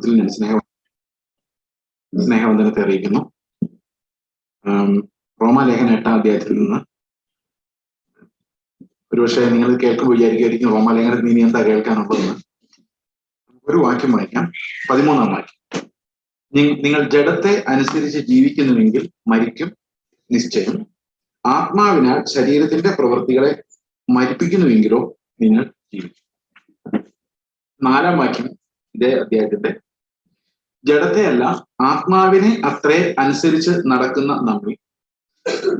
നാമത്തിൽ ഞാൻ സ്നേഹ സ്നേഹവന്ദനത്തെ അറിയിക്കുന്നു റോമാലേഖന എട്ടാം അധ്യായത്തിൽ നിന്ന്. ഒരുപക്ഷെ നിങ്ങൾ കേൾക്കുമ്പോൾ വിചാരിക്കുമായിരിക്കും റോമാലേഖനത്തിൽ ഇനി എന്താ കേൾക്കാനുള്ളതെന്ന്. ഒരു വാക്യം വായിക്കാം. പതിമൂന്നാം വാക്യം. നിങ്ങൾ ജഡത്തെ അനുസരിച്ച് ജീവിക്കുന്നുവെങ്കിൽ മരിക്കും നിശ്ചയം. ആത്മാവിനാൽ ശരീരത്തിന്റെ പ്രവൃത്തികളെ മരിപ്പിക്കുന്നുവെങ്കിലോ നിങ്ങൾ ജീവിക്കും. നാലാം വാക്യം ഇതേ അധ്യായത്തിന്റെ ജഡത്തെയല്ല ആത്മാവിനെ അത്രേ അനുസരിച്ച് നടക്കുന്ന നമ്മെ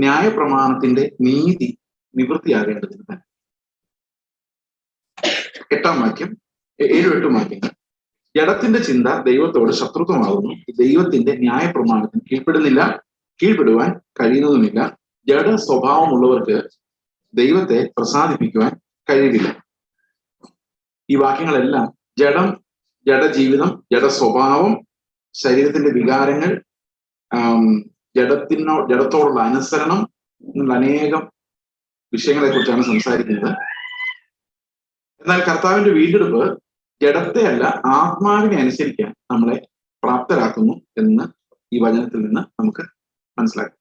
ന്യായപ്രമാണത്തിന്റെ നീതി നിവൃത്തിയാകേണ്ടതിന് തന്നെ. എട്ടാം വാക്യം ഏഴു എട്ടും വാക്യങ്ങൾ ജഡത്തിന്റെ ചിന്ത ദൈവത്തോട് ശത്രുത്വമാകുന്നു. ദൈവത്തിന്റെ ന്യായപ്രമാണത്തിന് കീഴ്പ്പെടുന്നില്ല കീഴ്പ്പെടുവാൻ കഴിയുന്നതുമില്ല. ജഡ സ്വഭാവമുള്ളവർക്ക് ദൈവത്തെ പ്രസാദിപ്പിക്കുവാൻ കഴിയില്ല ഈ വാക്യങ്ങളെല്ലാം ജഡം ജഡജീവിതം ജഡ സ്വഭാവം ശരീരത്തിന്റെ വികാരങ്ങൾ ജഡത്തിനോ ജഡത്തോടുള്ള അനുസരണം എന്നുള്ള അനേകം വിഷയങ്ങളെ കുറിച്ചാണ് സംസാരിക്കുന്നത്. എന്നാൽ കർത്താവിന്റെ വീണ്ടെടുപ്പ് ജഡത്തെ അല്ല ആത്മാവിനെ അനുസരിക്കാൻ നമ്മളെ പ്രാപ്തരാക്കുന്നു എന്ന് ഈ വചനത്തിൽ നിന്ന് നമുക്ക് മനസ്സിലാക്കാം.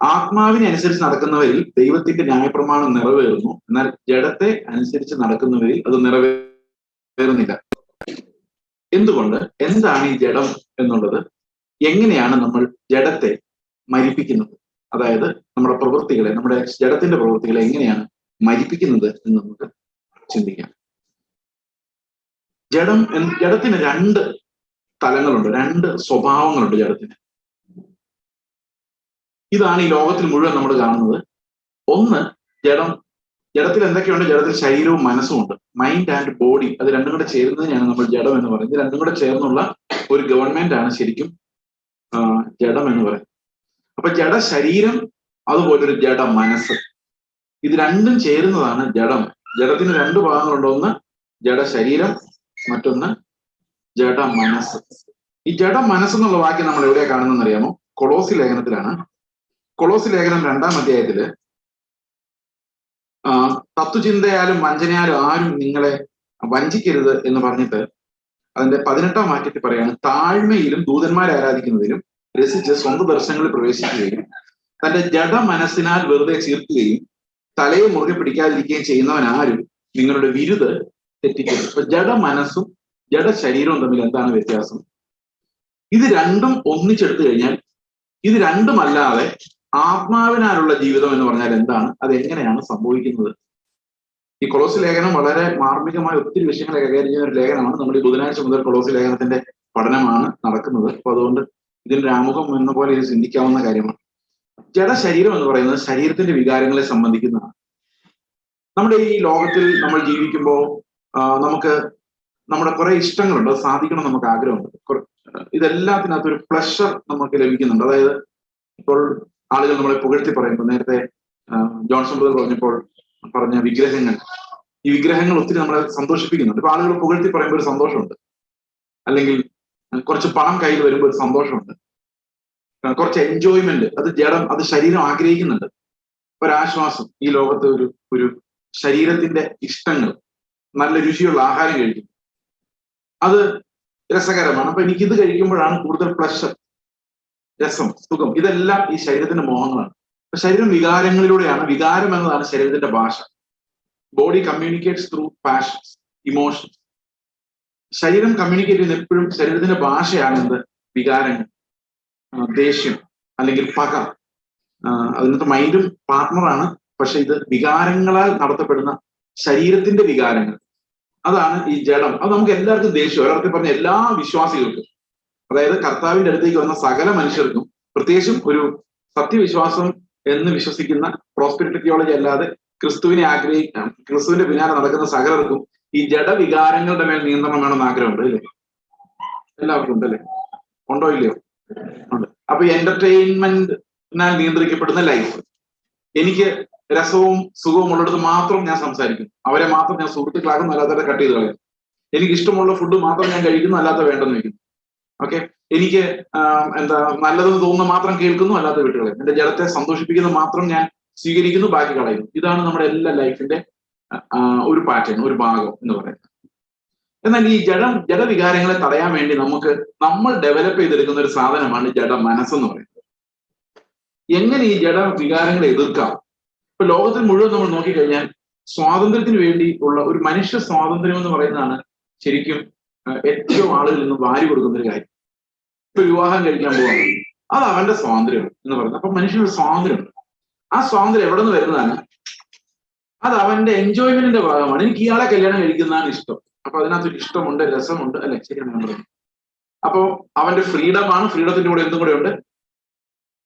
ആത്മാവിനെ അനുസരിച്ച് നടക്കുന്നവരിൽ ദൈവത്തിന്റെ ന്യായപ്രമാണം നിറവേറുന്നു. എന്നാൽ ജഡത്തെ അനുസരിച്ച് നടക്കുന്നവരിൽ അത് നിറവേറുന്നില്ല. എന്തുകൊണ്ട്? എന്താണ് ഈ ജഡം എന്നുള്ളത്? എങ്ങനെയാണ് നമ്മൾ ജഡത്തെ മരിപ്പിക്കുന്നത്? അതായത് നമ്മുടെ പ്രവൃത്തികളെ നമ്മുടെ ജഡത്തിന്റെ പ്രവൃത്തികളെ എങ്ങനെയാണ് മരിപ്പിക്കുന്നത് എന്ന് നമുക്ക് ചിന്തിക്കാം. ജഡം ജഡത്തിന് രണ്ട് തലങ്ങളുണ്ട് രണ്ട് സ്വഭാവങ്ങളുണ്ട് ജഡത്തിന്. ഇതാണ് ഈ ലോകത്തിൽ മുഴുവൻ നമ്മൾ കാണുന്നത്. ഒന്ന് ജഡം ജഡത്തിൽ എന്തൊക്കെയുണ്ട്? ജഡത്തിൽ ശരീരവും മനസ്സും ഉണ്ട്. മൈൻഡ് ആൻഡ് ബോഡി അത് രണ്ടും കൂടെ ചേരുന്നതിനാണ് നമ്മൾ ജഡം എന്ന് പറയുന്നത്. രണ്ടും കൂടെ ചേർന്നുള്ള ഒരു ഗവൺമെന്റ് ആണ് ശരിക്കും ജഡം എന്ന് പറയുന്നത്. അപ്പൊ ജഡ ശരീരം അതുപോലെ ഒരു ജഡ മനസ്സ് ഇത് രണ്ടും ചേരുന്നതാണ് ജഡം. ജഡത്തിന് രണ്ട് ഭാഗങ്ങളുണ്ട്. ഒന്ന് ജഡ ശരീരം മറ്റൊന്ന് ജഡ മനസ്സ് ഈ ജഡ മനസ്സ് എന്നുള്ള വാക്യം നമ്മൾ എവിടെയാണ് കാണുന്നതെന്ന് അറിയാമോ കൊളോസി ലേഖനത്തിലാണ് കൊളോസി ലേഖനം രണ്ടാം അധ്യായത്തിൽ തത്വചിന്തയാലും വഞ്ചനയാലും ആരും നിങ്ങളെ വഞ്ചിക്കരുത് എന്ന് പറഞ്ഞിട്ട് അതിന്റെ പതിനെട്ടാം വാക്യത്തിൽ പറയാണ് താഴ്മയിലും ദൂതന്മാരെ ആരാധിക്കുന്നതിലും രസിച്ച് സ്വന്തം ദർശനങ്ങളിൽ പ്രവേശിക്കുകയും തന്റെ ജഡ മനസ്സിനാൽ വെറുതെ ചീർക്കുകയും തലയെ മുറുകെ പിടിക്കാതിരിക്കുകയും ചെയ്യുന്നവൻ ആരും നിങ്ങളുടെ വിരുത് തെറ്റിക്കരുത്. അപ്പൊ ജഡ മനസ്സും ജഡ ശരീരവും തമ്മിൽ എന്താണ് വ്യത്യാസം? ഇത് രണ്ടും ഒന്നിച്ചെടുത്തു കഴിഞ്ഞാൽ ഇത് രണ്ടുമല്ലാതെ ആത്മാവിനാലുള്ള ജീവിതം എന്ന് പറഞ്ഞാൽ എന്താണ്? അത് എങ്ങനെയാണ് സംഭവിക്കുന്നത്? ഈ കൊളോസ് ലേഖനം വളരെ മാർമികമായ ഒത്തിരി വിഷയങ്ങളെ കൈകാര്യം ചെയ്യുന്ന ഒരു ലേഖനമാണ്. നമ്മൾ ഈ ബുധനാഴ്ച മുതൽ കൊളോസ് ലേഖനത്തിന്റെ പഠനമാണ് നടക്കുന്നത്. അപ്പൊ അതുകൊണ്ട് ഇതിന്റെ ആമുഖം എന്ന പോലെ ഇത് ചിന്തിക്കാവുന്ന കാര്യമാണ്. ജഡശരീരം എന്ന് പറയുന്നത് ശരീരത്തിന്റെ വികാരങ്ങളെ സംബന്ധിക്കുന്നതാണ്. നമ്മുടെ ഈ ലോകത്തിൽ നമ്മൾ ജീവിക്കുമ്പോൾ നമുക്ക് നമ്മുടെ കുറെ ഇഷ്ടങ്ങളുണ്ട്. അത് സാധിക്കണം നമുക്ക് ആഗ്രഹമുണ്ട്. ഇതെല്ലാത്തിനകത്തൊരു പ്ലഷർ നമുക്ക് ലഭിക്കുന്നുണ്ട്. അതായത് ഇപ്പോൾ ആളുകൾ നമ്മളെ പുകഴ്ത്തി പറയുമ്പോൾ നേരത്തെ ജോൺസൺ ബ്രദർ പറഞ്ഞപ്പോൾ പറഞ്ഞ വിഗ്രഹങ്ങൾ. ഈ വിഗ്രഹങ്ങൾ ഒത്തിരി നമ്മളെ സന്തോഷിപ്പിക്കുന്നുണ്ട്. ഇപ്പൊ ആളുകൾ പുകഴ്ത്തി പറയുമ്പോൾ ഒരു സന്തോഷമുണ്ട്. അല്ലെങ്കിൽ കുറച്ച് പണം കയ്യിൽ വരുമ്പോൾ ഒരു സന്തോഷമുണ്ട്. കുറച്ച് എൻജോയ്മെന്റ് അത് ജഡം അത് ശരീരം ആഗ്രഹിക്കുന്നുണ്ട്. ഒരാശ്വാസം. ഈ ലോകത്തെ ഒരു ഒരു ശരീരത്തിന്റെ ഇഷ്ടങ്ങൾ നല്ല രുചിയുള്ള ആഹാരം കഴിക്കും അത് രസകരമാണ്. അപ്പൊ എനിക്കിത് കഴിക്കുമ്പോഴാണ് കൂടുതൽ പ്ലഷർ രസം സുഖം. ഇതെല്ലാം ഈ ശരീരത്തിന്റെ മോഹങ്ങളാണ്. അപ്പൊ ശരീരം വികാരങ്ങളിലൂടെയാണ് വികാരം എന്നതാണ് ശരീരത്തിന്റെ ഭാഷ. Body communicates through passions emotions ശരീരം കമ്മ്യൂണിക്കേറ്റ് ചെയ്യുന്ന എപ്പോഴും ശരീരത്തിന്റെ ഭാഷയാണ് എന്ത് വികാരങ്ങൾ ദേഷ്യം അല്ലെങ്കിൽ പക. അതിനകത്ത് മൈൻഡും പാർട്ട്ണറാണ് പക്ഷെ ഇത് വികാരങ്ങളാൽ നടത്തപ്പെടുന്ന ശരീരത്തിന്റെ വികാരങ്ങൾ. അതാണ് ഈ ജഡം. അത് നമുക്ക് എല്ലാവർക്കും ദേഷ്യം. ഒരാൾക്ക് പറഞ്ഞ എല്ലാ വിശ്വാസികൾക്കും അതായത് കർത്താവിന്റെ അടുത്തേക്ക് വന്ന സകല മനുഷ്യർക്കും പ്രത്യേകിച്ചും ഒരു സത്യവിശ്വാസം എന്ന് വിശ്വസിക്കുന്ന പ്രോസ്പെരിറ്റി തിയോളജി അല്ലാതെ ക്രിസ്തുവിനെ ആഗ്രഹി ക്രിസ്തുവിന്റെ പിന്നാലെ നടക്കുന്ന സകലർക്കും ഈ ജഡവികാരങ്ങളുടെ മേൽ നിയന്ത്രണം വേണമെന്ന് ആഗ്രഹമുണ്ട് അല്ലേ? എല്ലാവർക്കും ഉണ്ട് അല്ലേ? ഉണ്ടോ ഇല്ലയോ? ഉണ്ട്. അപ്പൊ എന്റർടൈൻമെന്റിനാൽ നിയന്ത്രിക്കപ്പെടുന്ന ലൈഫ് എനിക്ക് രസവും സുഖവും ഉള്ളിടത്ത് മാത്രം ഞാൻ സംസാരിക്കും. അവരെ മാത്രം ഞാൻ സുഹൃത്തുക്കളാകുന്നു അല്ലാത്തവരെ കട്ട് ചെയ്ത് കളയും. എനിക്ക് ഇഷ്ടമുള്ള ഫുഡ് മാത്രം ഞാൻ കഴിക്കുന്നു അല്ലാത്ത വേണ്ടെന്ന് വെക്കുന്നു ഓക്കെ എനിക്ക് എന്താ നല്ലതെന്ന് തോന്നുന്ന മാത്രം കേൾക്കുന്നു അല്ലാത്ത വീട്ടുകളെ. എന്റെ ജലത്തെ സന്തോഷിപ്പിക്കുന്ന മാത്രം ഞാൻ സ്വീകരിക്കുന്നു ബാക്കി കളയുന്നു. ഇതാണ് നമ്മുടെ എല്ലാ ലൈഫിന്റെ ഒരു പാറ്റേൺ ഒരു ഭാഗം എന്ന് പറയുന്നത്. എന്നാൽ ഈ ജഡം ജഡവികാരങ്ങളെ തടയാൻ വേണ്ടി നമുക്ക് നമ്മൾ ഡെവലപ്പ് ചെയ്തെടുക്കുന്ന ഒരു സാധനമാണ് ജഡ മനസ്സെന്ന് പറയുന്നത്. എങ്ങനെ ഈ ജഡ വികാരങ്ങളെ എതിർക്കാം? ഇപ്പൊ ലോകത്തിൽ മുഴുവൻ നമ്മൾ നോക്കിക്കഴിഞ്ഞാൽ സ്വാതന്ത്ര്യത്തിന് വേണ്ടി ഉള്ള ഒരു മനുഷ്യ സ്വാതന്ത്ര്യം എന്ന് പറയുന്നതാണ് ശരിക്കും ഏറ്റവും ആളുകളിൽ നിന്ന് വാരി കൊടുക്കുന്ന ഒരു കാര്യം. ഇപ്പൊ വിവാഹം കഴിക്കാൻ പോവാണ്. അത് അവന്റെ സ്വാതന്ത്ര്യം എന്ന് പറയുന്നത്. അപ്പൊ മനുഷ്യനൊരു സ്വാതന്ത്ര്യമുണ്ട്. ആ സ്വാതന്ത്ര്യം എവിടെ നിന്ന് വരുന്നതാണ്? അത് അവന്റെ എൻജോയ്മെന്റിന്റെ ഭാഗമാണ്. എനിക്ക് ഇയാളെ കല്യാണം കഴിക്കുന്നതാണ് ഇഷ്ടം. അപ്പൊ അതിനകത്തൊരു ഇഷ്ടമുണ്ട് രസമുണ്ട് അല്ലെ? ശരിയാണ് ഞാൻ അപ്പോ അവന്റെ ഫ്രീഡം ആണ് ഫ്രീഡത്തിന്റെ കൂടെ എന്തും കൂടെ ഉണ്ട്?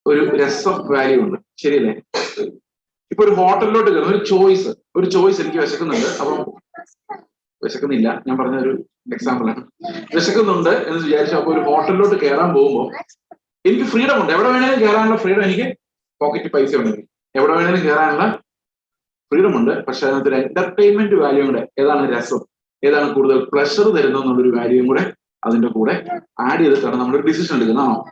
ഒരു രസം വാല്യൂ ഉണ്ട്. ശരിയല്ലേ? ഇപ്പൊ ഒരു ഹോട്ടലിലോട്ട് കയറുന്ന. ഒരു ചോയ്സ് ഒരു ചോയ്സ് എനിക്ക് വിശക്കുന്നുണ്ട്. അപ്പം വിശക്കുന്നില്ല. ഞാൻ പറഞ്ഞ ഒരു എക്സാമ്പിൾ ആണ്. വിശക്കുന്നുണ്ട് എന്ന് വിചാരിച്ചു അപ്പൊ ഒരു ഹോട്ടലിലോട്ട് കയറാൻ പോകുമ്പോൾ എനിക്ക് ഫ്രീഡം ഉണ്ട്. എവിടെ വേണേലും കയറാനുള്ള ഫ്രീഡം എനിക്ക് പോക്കറ്റ് പൈസ ഉണ്ടെങ്കിൽ. എവിടെ വേണേലും കയറാനുള്ള ഫ്രീഡം ഉണ്ട്. പക്ഷെ അതിനകത്ത് ഒരു എന്റർടൈൻമെന്റ് വാല്യൂ കൂടെ ഏതാണ് രസം ഏതാണ് കൂടുതൽ പ്രഷർ തരുന്നത് എന്നുള്ളൊരു വാല്യൂ കൂടെ അതിന്റെ കൂടെ ആഡ് ചെയ്തിട്ടാണ് നമ്മളൊരു ഡിസിഷൻ എടുക്കുന്നത്. ആണോ?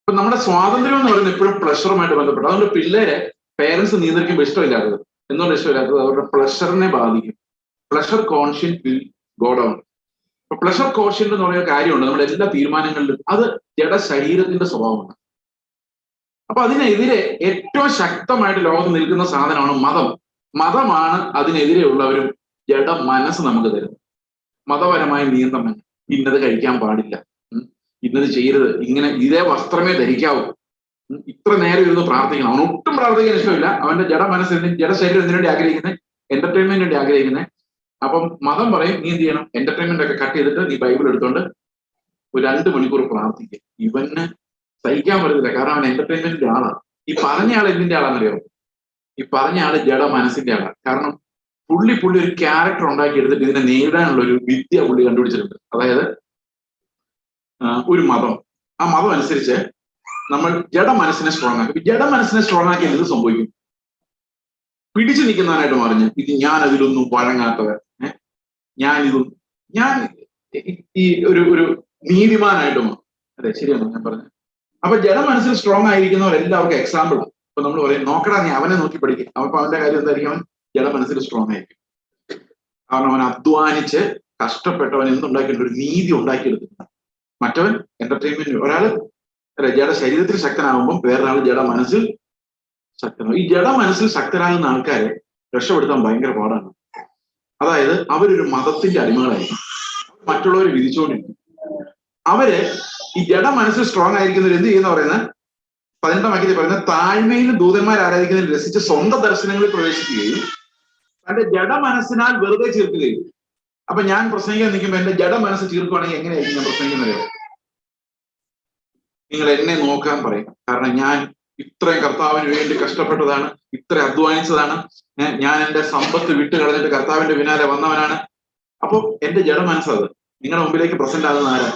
ഇപ്പൊ നമ്മുടെ സ്വാതന്ത്ര്യം എന്ന് പറയുന്നത് എപ്പോഴും പ്രഷറുമായിട്ട് ബന്ധപ്പെട്ടു. അതുകൊണ്ട് പിള്ളേരെ പേരൻസ് നിയന്ത്രിക്കുമ്പോൾ ഇഷ്ടമില്ലാത്തത്. എന്തുകൊണ്ട് ഇഷ്ടമില്ലാത്തത് അവരുടെ പ്ലഷറിനെ ബാധിക്കും. Pleasure conscience will go down ഇപ്പൊ പ്ലഷർ കോൺഷ്യൻ എന്ന് പറയുന്ന കാര്യമുണ്ട്. നമ്മുടെ എല്ലാ തീരുമാനങ്ങളിലും അത് ജഡ ശരീരത്തിന്റെ സ്വഭാവമാണ്. അപ്പൊ അതിനെതിരെ ഏറ്റവും ശക്തമായിട്ട് ലോകം നിൽക്കുന്ന സാധനമാണ് മതം. മതമാണ് അതിനെതിരെയുള്ളവരും ജഡ മനസ്സ് നമുക്ക് തരുന്നത്. മതപരമായ നിയന്ത്രണം. ഇന്നത് കഴിക്കാൻ പാടില്ല. ഇന്നത് ചെയ്യരുത്. ഇങ്ങനെ ഇതേ വസ്ത്രമേ ധരിക്കാവൂ. ഇത്ര നേരം ഇരുന്ന് പ്രാർത്ഥിക്കണം. അവൻ ഒട്ടും പ്രാർത്ഥിക്കാൻ ഇഷ്ടമില്ല. അവന്റെ ജഡ മനസ്സ് എന്തിന് ജഡ ശരീരം എന്തിനുവേണ്ടി ആഗ്രഹിക്കുന്നത് എന്റർടൈൻമെന്റ് വേണ്ടി ആഗ്രഹിക്കുന്നത് അപ്പം മതം പറയും നീ എന്ത് ചെയ്യണം? എന്റർടൈൻമെന്റ് ഒക്കെ കട്ട് ചെയ്തിട്ട് നീ ബൈബിൾ എടുത്തോണ്ട് ഒരു രണ്ട് മണിക്കൂർ പ്രാർത്ഥിക്കുക ഇവന് സഹിക്കാൻ പറ്റത്തില്ല. കാരണം അവൻ എന്റർടൈൻമെന്റിന്റെ ആളാണ്. ഈ പറഞ്ഞ ആൾ എന്തിന്റെ ആളാണെന്നറിയോ? ഈ പറഞ്ഞ ആൾ ജഡ മനസ്സിന്റെ ആളാണ് കാരണം പുള്ളി പുള്ളി ഒരു ക്യാരക്ടർ ഉണ്ടാക്കി എടുത്തിട്ട് ഇതിനെ നേരിടാനുള്ള ഒരു വിദ്യ പുള്ളി കണ്ടുപിടിച്ചിട്ടുണ്ട്. അതായത് ഒരു മതം. ആ മതം അനുസരിച്ച് നമ്മൾ ജഡ മനസ്സിനെ സ്ട്രോങ് ആക്കി. ജഡ മനസ്സിനെ സ്ട്രോങ് ആക്കി എന്ത് സംഭവിക്കും? പിടിച്ചു നിൽക്കുന്നവനായിട്ട് മറിഞ്ഞ് ഇത് ഞാൻ അതിലൊന്നും വഴങ്ങാത്തവർ ഞാൻ ഇതും ഞാൻ ഈ- ഒരു ഒരു നീതിമാനായിട്ട് മാറും. അതെ ശരിയാണോ ഞാൻ പറഞ്ഞത്. അപ്പൊ ജഡ മനസ്സിൽ സ്ട്രോങ് ആയിരിക്കുന്നവർ എല്ലാവർക്കും എക്സാമ്പിൾ ഇപ്പൊ നമ്മൾ പറയും നോക്കടാ നീ അവനെ നോക്കി പഠിക്കും. അപ്പൊ അവന്റെ കാര്യം എന്തായിരിക്കും അവൻ? ജഡ മനസ്സിൽ സ്ട്രോങ് ആയിരിക്കും. കാരണം അവൻ അധ്വാനിച്ച് കഷ്ടപ്പെട്ടവൻ എന്തുണ്ടാക്കിയിട്ടുണ്ട് ഒരു നീതി ഉണ്ടാക്കിയെടുത്തിട്ടുണ്ട്. മറ്റവൻ എന്റർടൈൻമെന്റ് ഒരാൾ അല്ലെ ജഡ ശരീരത്തിൽ ശക്തനാകുമ്പോൾ വേറൊരാൾ ജഡ മനസ്സിൽ ശക്തനാകും. ഈ ജഡ മനസ്സിൽ ശക്തരാകുന്ന ആൾക്കാരെ രക്ഷപ്പെടുത്താൻ ഭയങ്കര പാടാണ്. അതായത് അവരൊരു മതത്തിന്റെ അടിമകളായിരിക്കും. മറ്റുള്ളവരെ വിധിച്ചുകൊണ്ടിരിക്കും. അവർ ഈ ജഡ മനസ്സിൽ സ്ട്രോങ് ആയിരിക്കുന്നവർ എന്ത് ചെയ്യുന്ന പറയുന്നത്? പതിനെട്ടാം വാക്യത്തിൽ പറയുന്ന താഴ്മയിൽ ദൂതന്മാർ ആരാധിക്കുന്നതിൽ രസിച്ച് സ്വന്തം ദർശനങ്ങളിൽ പ്രവേശിക്കുകയും തന്റെ ജഡ മനസ്സിനാൽ വെറുതെ ചീർക്കുകയും അപ്പൊ ഞാൻ പ്രസംഗിക്കാൻ നിൽക്കുമ്പോൾ എന്റെ ജഡ മനസ്സ് ചീർക്കുവാണെങ്കിൽ എങ്ങനെയായിരിക്കും ഞാൻ പ്രസംഗിക്കുന്നത്? നിങ്ങൾ എന്നെ നോക്കാൻ പറയും. കാരണം ഞാൻ ഇത്രയും കർത്താവിന് വേണ്ടി കഷ്ടപ്പെട്ടതാണ് ഇത്ര അധ്വാനിച്ചതാണ്. ഞാൻ എന്റെ സമ്പത്ത് വിട്ട് കളഞ്ഞിട്ട് കർത്താവിന്റെ പിന്നാലെ വന്നവനാണ്. അപ്പോൾ എന്റെ ജഡ മനസ്സത് നിങ്ങളുടെ മുമ്പിലേക്ക് പ്രസന്റ് ആകുന്ന ആരാ?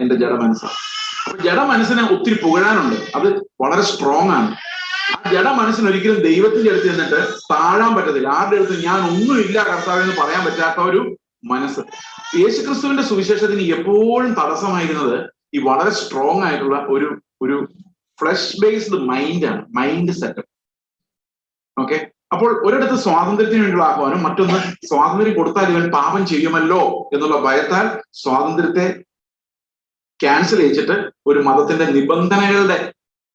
എന്റെ ജഡ മനസ്സാണ് അപ്പൊ ജഡ മനസ്സിനെ ഒത്തിരി പുകഴാനുണ്ട്. അത് വളരെ സ്ട്രോങ് ആണ്. ആ ജഡ മനസ്സിന് ഒരിക്കലും ദൈവത്തിന്റെ അടുത്ത് നിന്നിട്ട് താഴാൻ പറ്റത്തില്ല. ആരുടെ അടുത്ത് ഞാൻ ഒന്നുമില്ല കർത്താവ് എന്ന് പറയാൻ പറ്റാത്ത ഒരു മനസ്സ്. യേശുക്രിസ്തുവിന്റെ സുവിശേഷത്തിന് എപ്പോഴും തടസ്സമായിരുന്നത് ഈ വളരെ സ്ട്രോങ് ആയിട്ടുള്ള ഒരു ഒരു ഫ്ലഷ് ബേസ്ഡ് മൈൻഡാണ് മൈൻഡ് സെറ്റപ്പ് ഓക്കെ അപ്പോൾ ഒരിടത്ത് സ്വാതന്ത്ര്യത്തിന് വേണ്ടിയുള്ള ആഹ്വാനം മറ്റൊന്ന് സ്വാതന്ത്ര്യം കൊടുത്താൽ ഇവൻ പാപം ചെയ്യുമല്ലോ എന്നുള്ള ഭയത്താൽ സ്വാതന്ത്ര്യത്തെ ക്യാൻസൽ ചെയ്തിട്ട് ഒരു മതത്തിന്റെ നിബന്ധനകളുടെ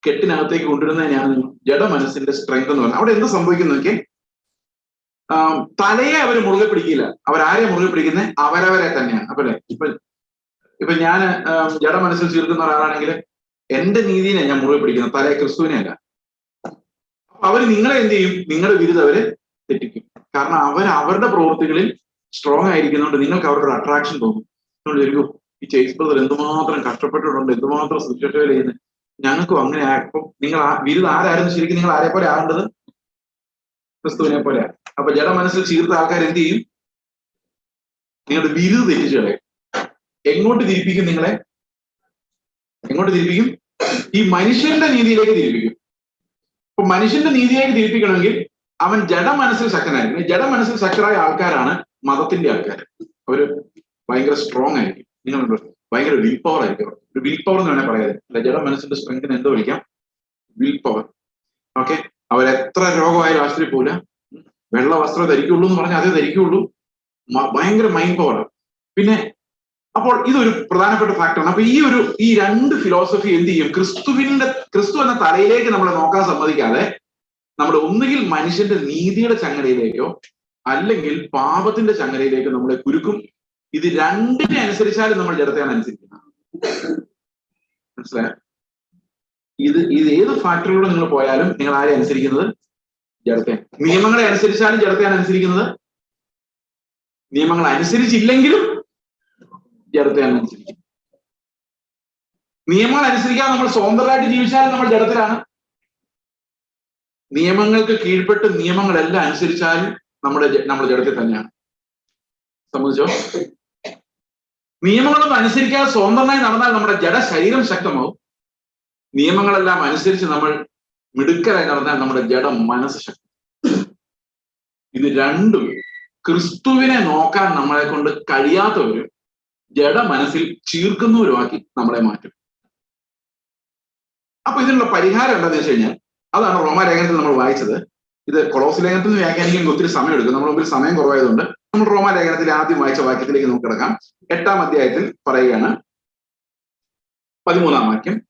കെട്ടിനകത്തേക്ക് കൊണ്ടുവരുന്നതിനാണ് ജഡ മനസ്സിന്റെ സ്ട്രെങ്ത് എന്ന് പറയുന്നത്. അവിടെ എന്ത് സംഭവിക്കുന്നു നോക്കിയേ? തലയെ അവർ മുറുകെ പിടിക്കില്ല. അവരാരെ മുറുകെ പിടിക്കുന്നത് അവരവരെ തന്നെയാണ്. അപ്പൊ ഇപ്പൊ ഇപ്പൊ ഞാൻ ജഡ മനസ്സിൽ ചീർക്കുന്ന ഒരാളാണെങ്കിൽ എന്റെ നീതിനെ ഞാൻ മുറുകെ പിടിക്കുന്നത്. തലേ ക്രിസ്തുവിനെ അല്ല അപ്പൊ അവർ നിങ്ങളെ എന്ത് ചെയ്യും? നിങ്ങളുടെ വിരുദ്ധ അവർ തെറ്റിക്കും. കാരണം അവർ അവരുടെ പ്രവൃത്തികളിൽ സ്ട്രോങ് ആയിരിക്കുന്നതുകൊണ്ട് നിങ്ങൾക്ക് അവരുടെ ഒരു അട്രാക്ഷൻ തോന്നും അതുകൊണ്ട് ഈ ചേസ് ബ്രദർ എന്തുമാത്രം കഷ്ടപ്പെട്ടിട്ടുണ്ട് എന്തുമാത്രം സുരക്ഷ ചെയ്യുന്നത് ഞങ്ങൾക്കും അങ്ങനെ ആയപ്പോ നിങ്ങൾ ആ വിരുദ്ധ ആരായിരുന്നു? ശരിക്കും നിങ്ങൾ ആരെ പോലെ ആകേണ്ടത്? ക്രിസ്തുവിനെ പോലെ അപ്പൊ ജഡ മനസ്സിൽ ചീർത്ത ആൾക്കാർ എന്ത് ചെയ്യും? നിങ്ങളുടെ വിരുദ്ധ തെറ്റിച്ചു കളയും. എങ്ങോട്ട് തിരിപ്പിക്കും നിങ്ങളെ? എങ്ങോട്ട് തിരിപ്പിക്കും? ഈ മനുഷ്യന്റെ നീതിയിലേക്ക് തിരിപ്പിക്കും. അപ്പൊ മനുഷ്യന്റെ നീതിയിലേക്ക് തിരിപ്പിക്കണമെങ്കിൽ അവൻ ജഡ മനസ്സിൽ ശക്തനായിരിക്കും. ജഡ മനസ്സിൽ ശക്തരായ ആൾക്കാരാണ് മതത്തിന്റെ ആൾക്കാർ. അവർ ഭയങ്കര സ്ട്രോങ് ആയിരിക്കും. നിങ്ങൾ ഭയങ്കര വിൽ പവർ ആയിരിക്കും ഒരു വിൽ പവർ എന്ന് വേണേൽ പറയാതെ അല്ല ജഡ മനസ്സിന്റെ സ്ട്രെങ്തിന് എന്തോ വിളിക്കാം? വിൽ പവർ ഓക്കെ അവരെത്ര രോഗമായാലും ആശുപത്രി പോല വെള്ള വസ്ത്രം ധരിക്കുള്ളൂ എന്ന് പറഞ്ഞാൽ അതേ ധരിക്കുള്ളൂ. ഭയങ്കര മൈൻഡ് പവർ പിന്നെ അപ്പോൾ ഇതൊരു പ്രധാനപ്പെട്ട ഫാക്ടറാണ് അപ്പൊ ഈ ഒരു ഈ രണ്ട് ഫിലോസഫി എന്ത് ചെയ്യും? ക്രിസ്തുവിന്റെ ക്രിസ്തു എന്ന തലയിലേക്ക് നമ്മളെ നോക്കാൻ സമ്മതിക്കാതെ നമ്മൾ ഒന്നുകിൽ മനുഷ്യന്റെ നീതിയുടെ ചങ്ങലയിലേക്കോ അല്ലെങ്കിൽ പാപത്തിന്റെ ചങ്ങലയിലേക്കോ നമ്മളെ കുരുക്കും. ഇത് രണ്ടിനെ അനുസരിച്ചാലും നമ്മൾ ജഡത്തെയാണ് അനുസരിക്കുന്നത് മനസ്സിലായോ? ഇത് ഇത് ഏത് ഫാക്ടറിലൂടെ നിങ്ങൾ പോയാലും നിങ്ങൾ ആരെ അനുസരിക്കുന്നത്? ജഡത്തെ. നിയമങ്ങളെ അനുസരിച്ചാലും ജഡത്തെയാണ് അനുസരിക്കുന്നത്. നിയമങ്ങൾ അനുസരിച്ചില്ലെങ്കിലും ജഡത്തെയാണ് അനുസരിക്കുന്നത് നിയമങ്ങൾ അനുസരിക്കാതെ നമ്മൾ സ്വതന്ത്രമായിട്ട് ജീവിച്ചാലും നമ്മൾ ജഡത്തിലാണ്. നിയമങ്ങൾക്ക് കീഴ്പ്പെട്ട് നിയമങ്ങളെല്ലാം അനുസരിച്ചാലും നമ്മുടെ നമ്മൾ ജഡത്തിൽ തന്നെയാണ്. സംബന്ധിച്ചോ നിയമങ്ങളൊന്നും അനുസരിക്കാതെ സ്വതന്ത്രമായി നടന്നാൽ നമ്മുടെ ജഡ ശരീരം ശക്തമാവും. നിയമങ്ങളെല്ലാം അനുസരിച്ച് നമ്മൾ മിടുക്കലായി നടന്നാൽ നമ്മുടെ ജഡം മനസ്സ് ശക്തി ഇത് രണ്ടും ക്രിസ്തുവിനെ നോക്കാൻ നമ്മളെ കൊണ്ട് കഴിയാത്തവരും ജഡ മനസ്സിൽ ചീർക്കുന്നവരുമാക്കി നമ്മളെ മാറ്റും. അപ്പൊ ഇതിനുള്ള പരിഹാരം എന്താണെന്ന് വെച്ച് കഴിഞ്ഞാൽ അതാണ് റോമാലേഖനത്തിൽ നമ്മൾ വായിച്ചത്. ഇത് കൊളോസ് ലേഖനത്തിൽ നിന്ന് വ്യാഖ്യാനിക്കാൻ ഒത്തിരി സമയം എടുക്കും. നമ്മുടെ മുമ്പിൽ സമയം കുറവായതുകൊണ്ട് നമ്മൾ റോമാലേഖനത്തിൽ ആദ്യം വായിച്ച വാക്യത്തിലേക്ക് നമുക്ക് കിടക്കാം. എട്ടാം അധ്യായത്തിൽ പറയുകയാണ് പതിമൂന്നാം വാക്യം.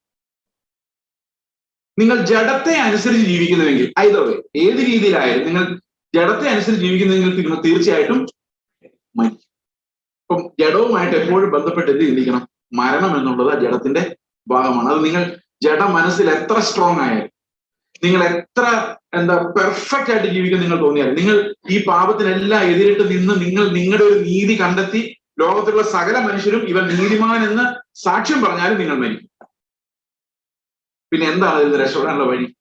നിങ്ങൾ ജഡത്തെ അനുസരിച്ച് ജീവിക്കുന്നുവെങ്കിൽ ഐതവേ ഏത് രീതിയിലായാലും നിങ്ങൾ ജഡത്തെ അനുസരിച്ച് ജീവിക്കുന്നെങ്കിൽ തീർച്ചയായിട്ടും മരിക്കും. അപ്പം ജഡവുമായിട്ട് എപ്പോഴും ബന്ധപ്പെട്ട് എന്ത് ചിന്തിക്കണം? മരണം എന്നുള്ളത് ജഡത്തിന്റെ ഭാഗമാണ്. അത് നിങ്ങൾ ജഡ മനസ്സിൽ എത്ര സ്ട്രോങ് ആയാലും നിങ്ങൾ എത്ര എന്താ പെർഫെക്റ്റ് ആയിട്ട് ജീവിക്കാൻ നിങ്ങൾ തോന്നിയാലും നിങ്ങൾ ഈ പാപത്തിനെല്ലാം എതിരിട്ട് നിന്ന് നിങ്ങൾ നിങ്ങളുടെ ഒരു നീതി കണ്ടെത്തി ലോകത്തിലുള്ള സകല മനുഷ്യരും ഇവൻ നീതിമാൻ എന്ന് സാക്ഷ്യം പറഞ്ഞാലും നിങ്ങൾ മരിക്കും. പിന്നെ എന്താണ് ഇതിന് രക്ഷപ്പെടാനുള്ള വഴി?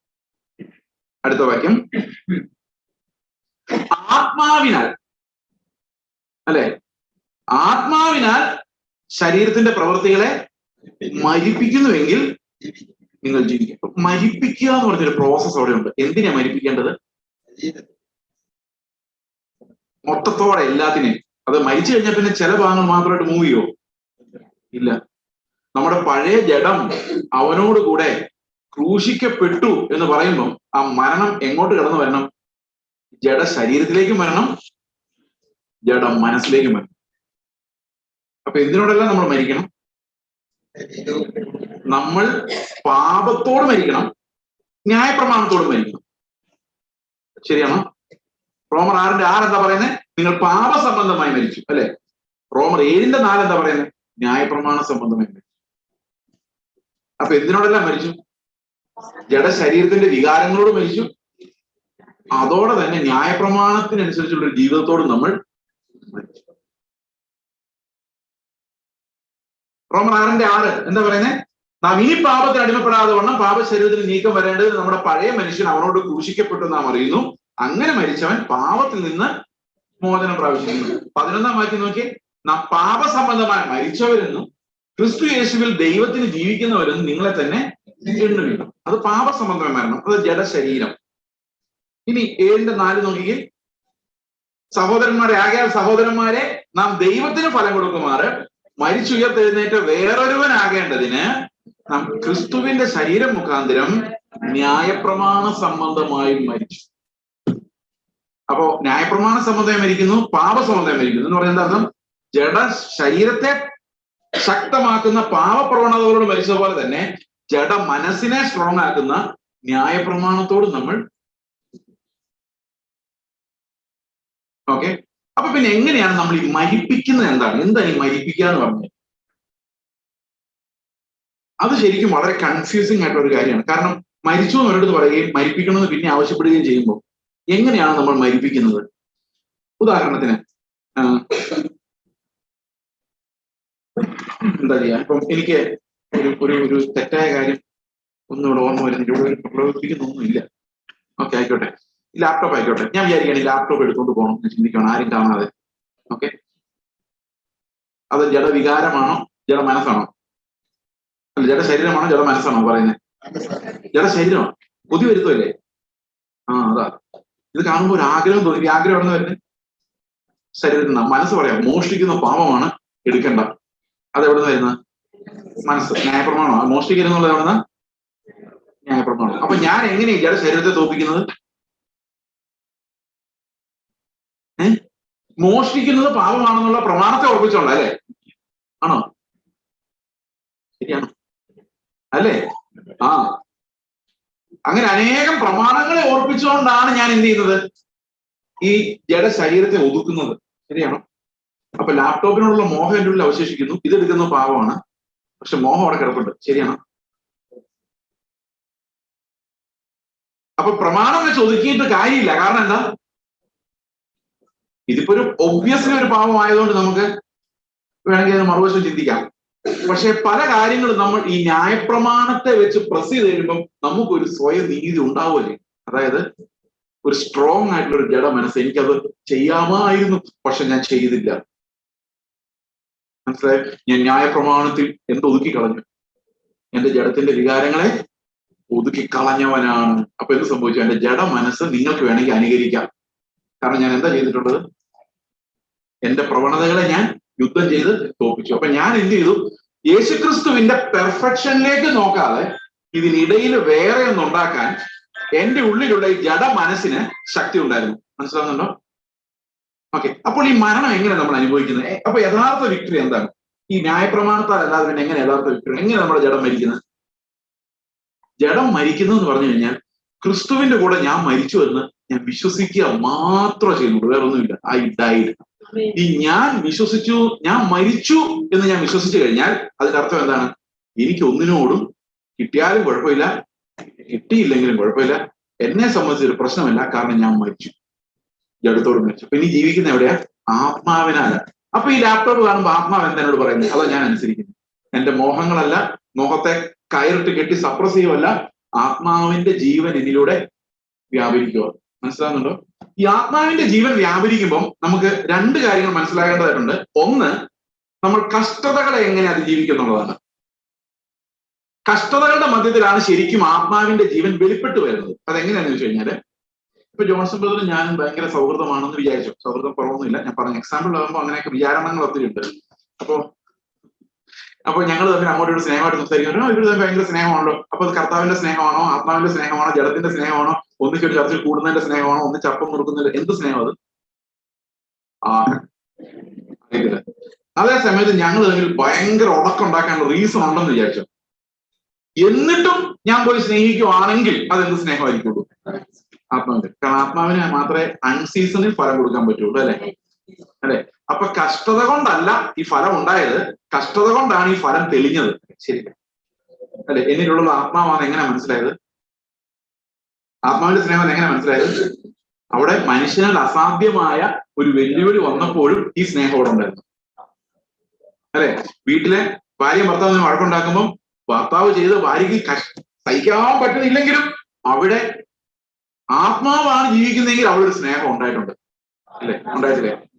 അടുത്ത വാക്യം. ആത്മാവിനാൽ അല്ലെ? ആത്മാവിനാൽ ശരീരത്തിന്റെ പ്രവൃത്തികളെ മരിപ്പിക്കുന്നുവെങ്കിൽ നിങ്ങൾ ജീവിക്കും. മരിപ്പിക്കുക എന്ന് പറഞ്ഞൊരു പ്രോസസ് അവിടെ ഉണ്ട് എന്തിനാ മരിപ്പിക്കേണ്ടത്? മൊത്തത്തോടെ എല്ലാത്തിനെയും. അത് മരിച്ചു കഴിഞ്ഞാൽ പിന്നെ ചില ഭാഗങ്ങൾ മാത്രമായിട്ട് മൂവ് ചെയ്യോ ഇല്ല. നമ്മുടെ പഴയ ജഡം അവനോട് കൂടെ ക്രൂശിക്കപ്പെട്ടു എന്ന് പറയുമ്പോൾ ആ മരണം എങ്ങോട്ട് കടന്നു വരണം? ജഡ ശരീരത്തിലേക്കും വരണം. ജഡ മനസ്സിലേക്കും വരണം. അപ്പൊ എന്തിനോടല്ല നമ്മൾ മരിക്കണം? നമ്മൾ പാപത്തോട് മരിക്കണം ന്യായപ്രമാണത്തോട് മരിക്കണം. ശരിയാണോ? റോമർ ആറിന്റെ ആറ് എന്താ പറയുന്നത് നിങ്ങൾ പാപ സംബന്ധമായി മരിച്ചു അല്ലെ? റോമർ ഏഴിന്റെ നാല് എന്താ പറയുന്നത് ന്യായപ്രമാണ സംബന്ധമായി മരിച്ചു. അപ്പൊ എന്തിനോടല്ല മരിച്ചു? ജഡ ശരീരത്തിന്റെ വികാരങ്ങളോട് മരിച്ചു. അതോടെ തന്നെ ന്യായപ്രമാണത്തിനനുസരിച്ചുള്ള ജീവിതത്തോട് നമ്മൾ മരിച്ചു. റോമർ ആറിന്റെ ആറ് എന്താ പറയുന്നത് നാം ഈ പാപത്തിന് അടിമപ്പെടാതെ വണ്ണം പാപശരീരത്തിന് നീക്കം വരേണ്ടത് നമ്മുടെ പഴയ മനുഷ്യൻ അവനോട് ക്രൂശിക്കപ്പെട്ടു നാം അറിയുന്നു. അങ്ങനെ മരിച്ചവൻ പാപത്തിൽ നിന്ന് മോചനം പ്രാപിച്ചിരിക്കുന്നു. പതിനൊന്നാം വാക്യം നോക്കി നാം പാപസംബന്ധമായ മരിച്ചവരെന്നും ക്രിസ്തു യേശുവിൽ ദൈവത്തിന് ജീവിക്കുന്നവരെന്നും നിങ്ങളെ തന്നെ എണ്ണുവില്ല അത് പാപസംബന്ധമായ മരണം അത് ജഡശരീരം. ഇനി ഏഴിന്റെ നാല് നോക്കിയിൽ സഹോദരന്മാരെ ആകയാൽ സഹോദരന്മാരെ നാം ദൈവത്തിന് ഫലം കൊടുക്കുമാറ്. മരിച്ചുയർത്തെഴുന്നേറ്റ് വേറൊരുവനാകേണ്ടതിന് ക്രിസ്തുവിന്റെ ശരീരം മുഖാന്തരം ന്യായപ്രമാണ സംബന്ധമായി മരിച്ചു. അപ്പോ ന്യായപ്രമാണ സംബന്ധമായി മരിക്കുന്നു പാപസംബന്ധമായി മരിക്കുന്നു എന്ന് പറയുന്നത് അർത്ഥം ജഡ ശരീരത്തെ ശക്തമാക്കുന്ന പാപപ്രവണതകളോട് മരിച്ചതുപോലെ തന്നെ ജഡ മനസ്സിനെ സ്ട്രോങ് ആക്കുന്ന ന്യായപ്രമാണത്തോട് നമ്മൾ ഓക്കെ അപ്പൊ പിന്നെ എങ്ങനെയാണ് നമ്മൾ ഈ മരിപ്പിക്കുന്നത് എന്താണ്? എന്താണ് ഈ മരിപ്പിക്കുക എന്ന് പറഞ്ഞത്? അത് ശരിക്കും വളരെ കൺഫ്യൂസിംഗ് ആയിട്ടുള്ള ഒരു കാര്യമാണ്. കാരണം മരിച്ചു എന്ന് ഒരിടത്ത് പറയുകയും മരിപ്പിക്കണമെന്ന് പിന്നെ ആവശ്യപ്പെടുകയും ചെയ്യുമ്പോൾ എങ്ങനെയാണ് നമ്മൾ മരിപ്പിക്കുന്നത്? ഉദാഹരണത്തിന് എന്താ ചെയ്യാ? ഇപ്പം എനിക്ക് ഒരു ഒരു ഒരു തെറ്റായ കാര്യം ഒന്നും ഇവിടെ ഓർമ്മ വരുന്നില്ല. ഇവിടെ ഒരു പ്രലോഭിപ്പിക്കുന്നൊന്നും ഇല്ല ഓക്കെ ആയിക്കോട്ടെ. ലാപ്ടോപ്പ് ആയിക്കോട്ടെ. ഞാൻ വിചാരിക്കുകയാണ് ലാപ്ടോപ്പ് എടുത്തോണ്ട് പോകണം എന്ന് ചിന്തിക്കണം ആരും കാണാതെ. ഓക്കെ അത് ജഡവികാരമാണോ ജഡ മനസ്സാണോ? അല്ല ജഡ ശരീരമാണോ? ജഡ മനസ്സാണോ പറയുന്നത് ജഡ ശരീരമാണ്? പൊതി വരുത്തല്ലേ ആ അതാ. ഇത് കാണുമ്പോൾ ഒരു ആഗ്രഹം തോന്നി. ആഗ്രഹം എവിടെ വരുന്നത് ശരീരത്തിൽ മനസ്സ് പറയാം. മോഷ്ടിക്കുന്ന പാപമാണ് എടുക്കേണ്ട. അത് നിന്ന് വരുന്നത് മനസ്സ്. ന്യായപ്രമാണോ മോഷ്ടിക്കരുന്നുള്ളത് എവിടെ നിന്ന് അപ്പൊ ഞാൻ എങ്ങനെയാണ് ജഡ ശരീരത്തെ തോപ്പിക്കുന്നത് മോഷ്ടിക്കുന്നത് പാപമാണെന്നുള്ള പ്രമാണത്തെ ഉറപ്പിച്ചോണ്ട അല്ലേ? ആണോ? ശരിയാണോ. അല്ലേ? ആ. അങ്ങനെ അനേകം പ്രമാണങ്ങളെ ഓർപ്പിച്ചുകൊണ്ടാണ് ഞാൻ എന്ത് ചെയ്യുന്നത്? ഈ ജഡ ശരീരത്തെ ഒതുക്കുന്നത്. ശരിയാണോ? അപ്പൊ ലാപ്ടോപ്പിനോടുള്ള മോഹം എന്റെ ഉള്ളിൽ അവശേഷിക്കുന്നു. ഇതെടുക്കുന്ന പാവമാണ് പക്ഷെ മോഹം അവിടെ കിടപ്പുണ്ട്. ശരിയാണോ? അപ്പൊ പ്രമാണം വെച്ച് ഒതുക്കിയിട്ട് കാര്യമില്ല. കാരണം എന്താ? ഇതിപ്പോ ഒരു ഒബ്വിയസ്ലി ഒരു പാവമായതുകൊണ്ട് നമുക്ക് വേണമെങ്കിൽ അതിന് മറുവശം ചിന്തിക്കാം. പക്ഷെ പല കാര്യങ്ങളും നമ്മൾ ഈ ന്യായപ്രമാണത്തെ വെച്ച് പ്രസ് ചെയ്ത് കഴിയുമ്പം നമുക്കൊരു സ്വയം നീതി ഉണ്ടാവുമല്ലേ? അതായത് ഒരു സ്ട്രോങ് ആയിട്ടുള്ള ഒരു ജഡ മനസ്സ് എനിക്കത് ചെയ്യാമായിരുന്നു പക്ഷെ ഞാൻ ചെയ്തില്ല. മനസ്സിലായി? ഞാൻ ന്യായപ്രമാണത്തിൽ എന്തൊതുക്കി കളഞ്ഞു എന്റെ ജഡത്തിന്റെ വികാരങ്ങളെ ഒതുക്കി കളഞ്ഞവനാണ് അപ്പൊ എന്ത് സംഭവിച്ചു? എന്റെ ജഡ മനസ്സ് നിങ്ങൾക്ക് വേണമെങ്കിൽ അനുകരിക്കാം. കാരണം ഞാൻ എന്താ ചെയ്തിട്ടുള്ളത്? എന്റെ പ്രവണതകളെ ഞാൻ യുദ്ധം ചെയ്ത് തോപ്പിച്ചു. അപ്പൊ ഞാൻ എന്ത് ചെയ്തു? യേശുക്രിസ്തുവിന്റെ പെർഫെക്ഷനിലേക്ക് നോക്കാതെ ഇതിനിടയിൽ വേറെ ഒന്നുണ്ടാക്കാൻ എന്റെ ഉള്ളിലുള്ള ഈ ജഡ മനസ്സിന് ശക്തി ഉണ്ടായിരുന്നു. മനസ്സിലാവുന്നുണ്ടോ? ഓക്കെ. അപ്പോൾ ഈ മരണം എങ്ങനെ നമ്മൾ അനുഭവിക്കുന്നത് അപ്പൊ യഥാർത്ഥ വിക്ടറി എന്താണ്? ഈ ന്യായപ്രമാണത്താൽ അല്ലാതെ പിന്നെ എങ്ങനെ യഥാർത്ഥ വിക്ടറി എങ്ങനെ നമ്മുടെ ജഡം മരിക്കുന്നത് ജഡം മരിക്കുന്നു എന്ന് പറഞ്ഞു കഴിഞ്ഞാൽ ക്രിസ്തുവിന്റെ കൂടെ ഞാൻ മരിച്ചു എന്ന് ഞാൻ വിശ്വസിക്കുക മാത്രമേ ചെയ്യുന്നുള്ളൂ വേറെ ഒന്നുമില്ല ഐ ഡൈഡ് ഈ ഞാൻ വിശ്വസിച്ചു ഞാൻ മരിച്ചു എന്ന് ഞാൻ വിശ്വസിച്ചു കഴിഞ്ഞാൽ അതിന്റെ അർത്ഥം എന്താണ്? എനിക്ക് ഒന്നിനോടും കിട്ടിയാലും കുഴപ്പമില്ല. കിട്ടിയില്ലെങ്കിലും കുഴപ്പമില്ല. എന്നെ സംബന്ധിച്ച് ഒരു പ്രശ്നമില്ല. കാരണം ഞാൻ മരിച്ചു. അടുത്തോട് മരിച്ചു. അപ്പൊ ഇനി ജീവിക്കുന്ന എവിടെയാ? ആത്മാവിനാണ്. അപ്പൊ ഈ ലാപ്ടോപ്പ് കാണുമ്പോൾ ആത്മാവ് എന്തെന്നോട് പറയുന്നത് അതാ ഞാൻ അനുസരിക്കുന്നു. എന്റെ മോഹങ്ങളല്ല മോഹത്തെ കയറിട്ട് കെട്ടി സപ്രസീവല്ല ആത്മാവിന്റെ ജീവൻ എന്നിലൂടെ വ്യാപരിക്കുക മനസ്സിലാകുന്നുണ്ടോ? ഈ ആത്മാവിന്റെ ജീവൻ വ്യാപരിക്കുമ്പോൾ നമുക്ക് രണ്ട് കാര്യങ്ങൾ മനസ്സിലാകേണ്ടതായിട്ടുണ്ട് ഒന്ന് നമ്മൾ കഷ്ടതകളെ എങ്ങനെ അതിജീവിക്കും എന്നുള്ളതാണ്. കഷ്ടതകളുടെ മധ്യത്തിലാണ് ശരിക്കും ആത്മാവിന്റെ ജീവൻ വെളിപ്പെട്ട് വരുന്നത്. അതെങ്ങനെയാണെന്ന് വെച്ച് കഴിഞ്ഞാൽ ഇപ്പൊ ജോൺസൺ ബ്രദറും ഞാനും ഭയങ്കര സൗഹൃദമാണെന്ന് വിചാരിച്ചു. സൗഹൃദം കുറവൊന്നുമില്ല. ഞാൻ പറഞ്ഞ എക്സാമ്പിൾ ആകുമ്പോൾ അങ്ങനെയൊക്കെ വിചാരണങ്ങൾ ഒത്തിരി ഉണ്ട്. അപ്പോ അപ്പൊ ഞങ്ങൾ തമ്മിൽ അങ്ങോട്ടും ഒരു സ്നേഹമായിട്ട് സംസാരിക്കുന്നു. ഇവർ തമ്മിൽ ഭയങ്കര സ്നേഹമാണല്ലോ. അപ്പൊ അത് കർത്താവിന്റെ സ്നേഹമാണോ? ആത്മാവിന്റെ സ്നേഹമാണോ? ജഡത്തിന്റെ സ്നേഹമാണോ? ഒന്നിച്ചൊരു ചർച്ചിൽ കൂടുന്നതിന്റെ സ്നേഹമാണോ? ഒന്ന് അപ്പം കൊടുക്കുന്നതിന്റെ എന്ത് സ്നേഹം അത്? അതേ സമയത്ത് ഞങ്ങൾ തമ്മിൽ ഭയങ്കര ഉടക്കം ഉണ്ടാക്കാനുള്ള റീസൺ ഉണ്ടെന്ന് വിചാരിച്ചു. എന്നിട്ടും ഞാൻ പോയി സ്നേഹിക്കുവാണെങ്കിൽ അതെന്ത് സ്നേഹമായിരിക്കുള്ളൂ ആത്മാവിന്റെ കാരണം ആത്മാവിന് മാത്രമേ അൺസീസണിൽ ഫലം കൊടുക്കാൻ പറ്റുള്ളൂ അല്ലെ? അല്ലെ അപ്പൊ കഷ്ടത കൊണ്ടല്ല ഈ ഫലം ഉണ്ടായത്. കഷ്ടത കൊണ്ടാണ് ഈ ഫലം തെളിഞ്ഞത്. ശരി. അല്ലെ? എന്നിലുള്ള ആത്മാവാണ് എങ്ങനെ മനസ്സിലായത്? ആത്മാവിന്റെ സ്നേഹം എങ്ങനെ മനസ്സിലായത്? അവിടെ മനുഷ്യനാൽ അസാധ്യമായ ഒരു വെല്ലുവിളി വന്നപ്പോഴും ഈ സ്നേഹം അവിടെ ഉണ്ടായിരുന്നു. അല്ലെ? വീട്ടിലെ ഭാര്യയും ഭർത്താവ് വഴക്കുണ്ടാക്കുമ്പോൾ ഭർത്താവ് ചെയ്ത് ഭാര്യയ്ക്ക് കഷ് സഹിക്കാൻ പറ്റുന്നില്ലെങ്കിലും അവിടെ ആത്മാവാണ് ജീവിക്കുന്നതെങ്കിൽ അവിടെ ഒരു സ്നേഹം ഉണ്ടായിട്ടുണ്ട്. അല്ലെ? ഉണ്ടായിട്ടില്ലേ?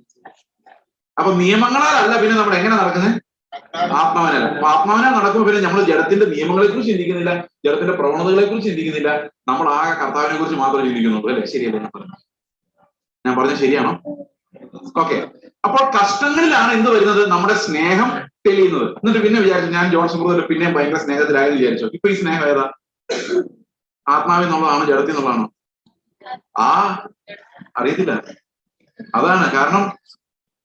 അപ്പൊ നിയമങ്ങളാലല്ല പിന്നെ നമ്മൾ എങ്ങനെ നടക്കുന്നത് ആത്മാവിനല്ല അപ്പൊ ആത്മാവിനാൽ നടക്കുമ്പോൾ പിന്നെ നമ്മൾ ജഡത്തിന്റെ നിയമങ്ങളെ കുറിച്ച് ചിന്തിക്കുന്നില്ല ജഡത്തിന്റെ പ്രവണതകളെ കുറിച്ച് ചിന്തിക്കുന്നില്ല. നമ്മൾ ആകെ കർത്താവിനെ കുറിച്ച് മാത്രമേ ചിന്തിക്കുന്നുള്ളൂ അല്ലെ? ശരിയല്ലേ ഞാൻ പറഞ്ഞു ഞാൻ പറഞ്ഞത് ശരിയാണോ? ഓക്കെ. അപ്പോൾ കഷ്ടങ്ങളിലാണ് എന്ത് വരുന്നത് നമ്മുടെ സ്നേഹം തെളിയുന്നത്. എന്നിട്ട് പിന്നെ വിചാരിച്ചു ഞാൻ ജോൺസൺ ബ്രദർ പിന്നെയും ഭയങ്കര സ്നേഹത്തിലായെന്ന് വിചാരിച്ചു. ഇപ്പൊ ഈ സ്നേഹം ഏതാ? ആത്മാവിൽ നിന്നുള്ളതാണോ ജഡത്തിൽ നിന്നുള്ളതാണോ? ആ അറിയത്തില്ല. അതാണ് കാരണം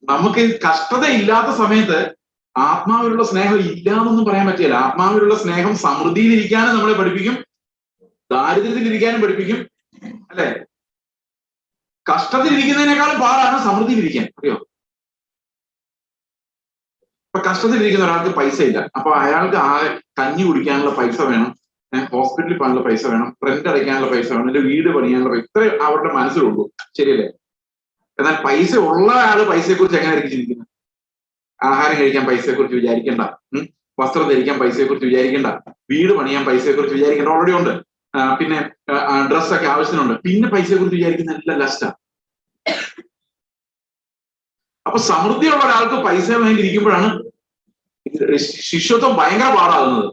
നമുക്ക് കഷ്ടത ഇല്ലാത്ത സമയത്ത് ആത്മാവിലുള്ള സ്നേഹം ഇല്ല ഇല്ലാന്നൊന്നും പറയാൻ പറ്റില്ല. ആത്മാവിലുള്ള സ്നേഹം സമൃദ്ധിയിലിരിക്കാനും നമ്മളെ പഠിപ്പിക്കും. ദാരിദ്ര്യത്തിലിരിക്കാനും പഠിപ്പിക്കും. അല്ലെ? കഷ്ടത്തിലിരിക്കുന്നതിനേക്കാളും പാടാണ് സമൃദ്ധിയിലിരിക്കാൻ. അറിയോ? ഇപ്പൊ കഷ്ടത്തിലിരിക്കുന്ന ഒരാൾക്ക് പൈസ ഇല്ല. അപ്പൊ അയാൾക്ക് ആ കഞ്ഞി കുടിക്കാനുള്ള പൈസ വേണം. ഹോസ്പിറ്റലിൽ പോകാനുള്ള പൈസ വേണം. റെന്റ് അടയ്ക്കാനുള്ള പൈസ വേണം. എന്റെ വീട് പണിയാനുള്ള പൈസ. ഇത്രേ അവരുടെ മനസ്സിലുള്ളൂ. ശരിയല്ലേ? എന്നാൽ പൈസ ഉള്ള ആൾ പൈസയെ കുറിച്ച് എങ്ങനെയായിരിക്കും ചിന്തിക്കുന്നത്? ആഹാരം കഴിക്കാൻ പൈസയെ കുറിച്ച് വിചാരിക്കണ്ട വസ്ത്രം ധരിക്കാൻ പൈസയെ കുറിച്ച് വിചാരിക്കണ്ട. വീട് പണിയാൻ പൈസയെ കുറിച്ച് വിചാരിക്കേണ്ട. ഓൾറെഡി ഉണ്ട്. പിന്നെ ഡ്രസ്സൊക്കെ ആവശ്യത്തിനുണ്ട്. പിന്നെ പൈസയെ കുറിച്ച് വിചാരിക്കുന്ന എല്ലാം ലസ്റ്റാ അപ്പൊ സമൃദ്ധിയുള്ള ഒരാൾക്ക് പൈസ വേണ്ടിയിരിക്കുമ്പോഴാണ് ശിഷ്യത്വം ഭയങ്കര പാടാകുന്നത്.